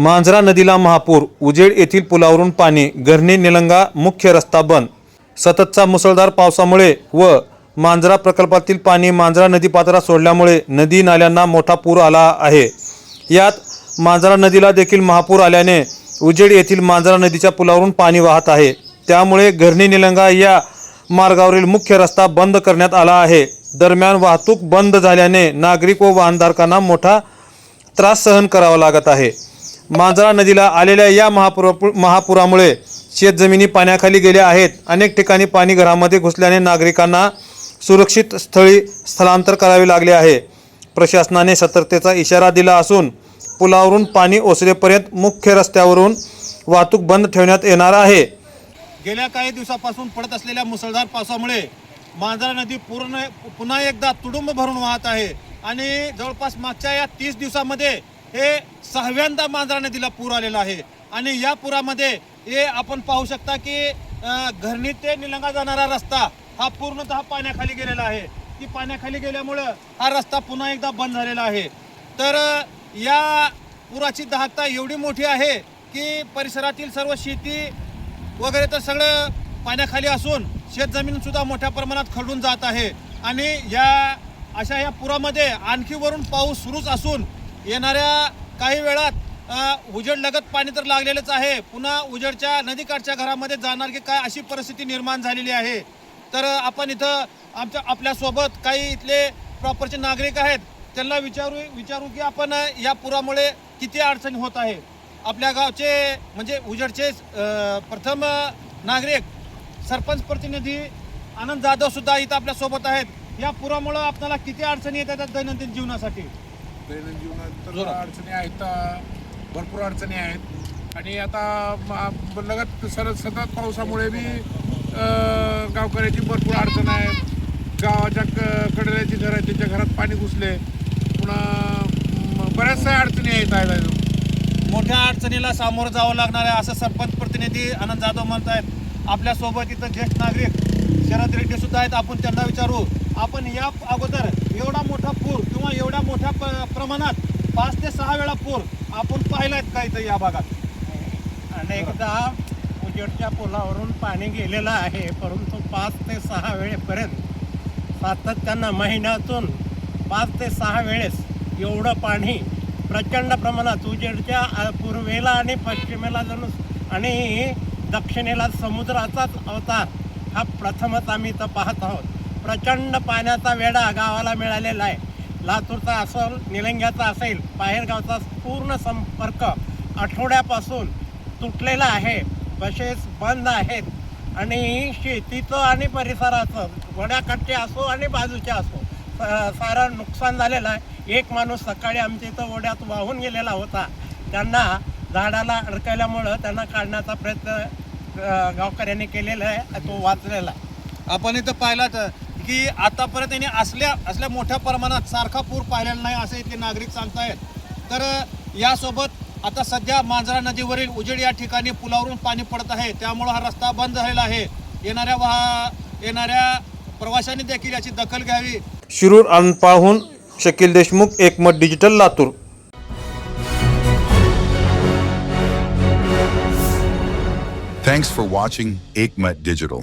मांजरा नदीला महापूर उजेड येथील पुलावरून पाणी गरणी निलंगा मुख्य रस्ता बंद. सततचा मुसळधार पावसामुळे व मांजरा प्रकल्पातील पाणी मांजरा नदीपात्रात सोडल्यामुळे नदी नाल्यांना मोठा पूर आला आहे. यात मांजरा नदीला देखील महापूर आल्याने उजेड येथील मांजरा नदीच्या पुलावरून पाणी वाहत आहे. त्यामुळे घरणी निलंगा या मार्गावरील मुख्य रस्ता बंद करण्यात आला आहे. दरम्यान वाहतूक बंद झाल्याने नागरिक व वाहनधारकांना मोठा त्रास सहन करावा लागत आहे. मांजरा नदीला आलेल्या या महापुरा महापुरामुळे शेतजमिनी पाण्याखाली गेल्या आहेत. अनेक ठिकाणी पाणी घरामध्ये घुसल्याने नागरिकांना सुरक्षित स्थळी स्थलांतर करावे लागले आहे. प्रशासनाने सतर्कतेचा इशारा दिला असून पुलावरून पाणी ओसरेपर्यंत मुख्य रस्त्यावरून वाहतूक बंद ठेवण्यात येणार आहे. गेल्या काही दिवसापासून पडत असलेल्या मुसळधार पावसामुळे मांजरा नदी पूर्ण पुन्हा एकदा तुडुंब भरून वाहत आहे. आणि जवळपास मागच्या या तीस दिवसामध्ये हे सहाव्यांदा मांजरा नदीला पूर आलेला आहे. आणि या पुरामध्ये हे आपण पाहू शकता की घरणी ते निलंगा जाणारा रस्ता हा पूर्णतः पाण्याखाली गेलेला आहे. ती पाण्याखाली गेल्यामुळं हा रस्ता पुन्हा एकदा बंद झालेला आहे. तर या पुराची दाहकता एवढी मोठी आहे की परिसरातील सर्व शेती वगैरे तर सगळं पाण्याखाली असून शेतजमीनसुद्धा मोठ्या प्रमाणात खडून जात आहे. आणि या अशा या पुरामध्ये आणखी वरून पाऊस सुरूच असून येणाऱ्या काही वेळात अ, उजेड लगत पाणी तर लागलेलंच आहे. पुन्हा उजेडच्या नदीकाठच्या घरामध्ये जाणार की काय अशी परिस्थिती निर्माण झालेली आहे. तर आपण इथं आमच्या आपल्यासोबत काही इथले प्रॉपरचे नागरिक आहेत. त्यांना विचारू विचारू की आपण या पुरामुळे किती अडचणी होत आहे. आपल्या गावचे म्हणजे उजेडचे प्रथम नागरिक सरपंच प्रतिनिधी आनंद जाधव सुद्धा इथं आपल्यासोबत आहेत. या पुरामुळं आपल्याला किती अडचणी येतात दैनंदिन जीवनासाठी? दैनंदिन जीवनात तर जोरात. अडचणी आहेत अं, भरपूर अडचणी आहेत. आणि आता म- लगत सर सतत पावसामुळे बी अं, गावकऱ्याची भरपूर अडचण आहे. गावाच्या क कडेची घर आहेत त्यांच्या घरात पाणी घुसले. पुन्हा म- बऱ्याचशा अडचणी आहेत आहेत. मोठ्या अडचणीला सामोरं जावं लागणार आहे असं सरपंच प्रतिनिधी आनंद जाधव म्हणत आहेत आपल्यासोबत इथं ज्येष्ठ नागरिक शरद रेड्डी सुद्धा आहेत. आपण त्यांना विचारू. आपण या अगोदर एवढा मोठा पूर किंवा एवढ्या मोठ्या प- प्रमाणात पाच ते सहा वेळा पूर आपण पाहिलायत का इथं या भागात? अनेकदा उजेडच्या पुलावरून पाणी गेलेलं आहे परंतु पाच ते सहा वेळेपर्यंत सातत्यानं महिन्यातून पाच ते सहा वेळेस एवढं पाणी प्रचंड प्रमाणात उजेडच्या पूर्वेला आणि पश्चिमेला जणू आणि दक्षिणेला समुद्राचाच अवतार हा प्रथमच आम्ही इथं पाहत आहोत. प्रचंड पाण्याचा वेढा गावाला मिळालेला आहे. लातूरचा असेल निलंग्याचा असेल बाहेरगावचा पूर्ण संपर्क आठवड्यापासून तुटलेला आहे. बसेस बंद आहेत. आणि शेतीचं आणि परिसराचं वड्याकडचे असो आणि बाजूचे असो स- सारं नुकसान झालेलं आहे. एक माणूस सकाळी आमच्या इथं ओढ्यात वाहून गेलेला होता. त्यांना झाडाला अडकल्यामुळं त्यांना काढण्याचा प्रयत्न गावकऱ्यांनी केलेला आहे. तो वाचलेला आहे. आपण इथं पाहिलात की आतापर्यंत यांनी असल्या असल्या मोठ्या प्रमाणात सारखा पूर पाहिलेला नाही असे इथले नागरिक सांगतायत. तर यासोबत आता सध्या मांजरा नदीवरील उजेड या ठिकाणी पुलावरून पाणी पडत आहे. त्यामुळं हा रस्ता बंद झालेला आहे. येणाऱ्या वाहा येणाऱ्या प्रवाशांनी देखील याची दखल घ्यावी. Shirur अनपाहून Shakeel Deshmukh Ekmat digital Latur. Thanks for watching Aikmat Digital.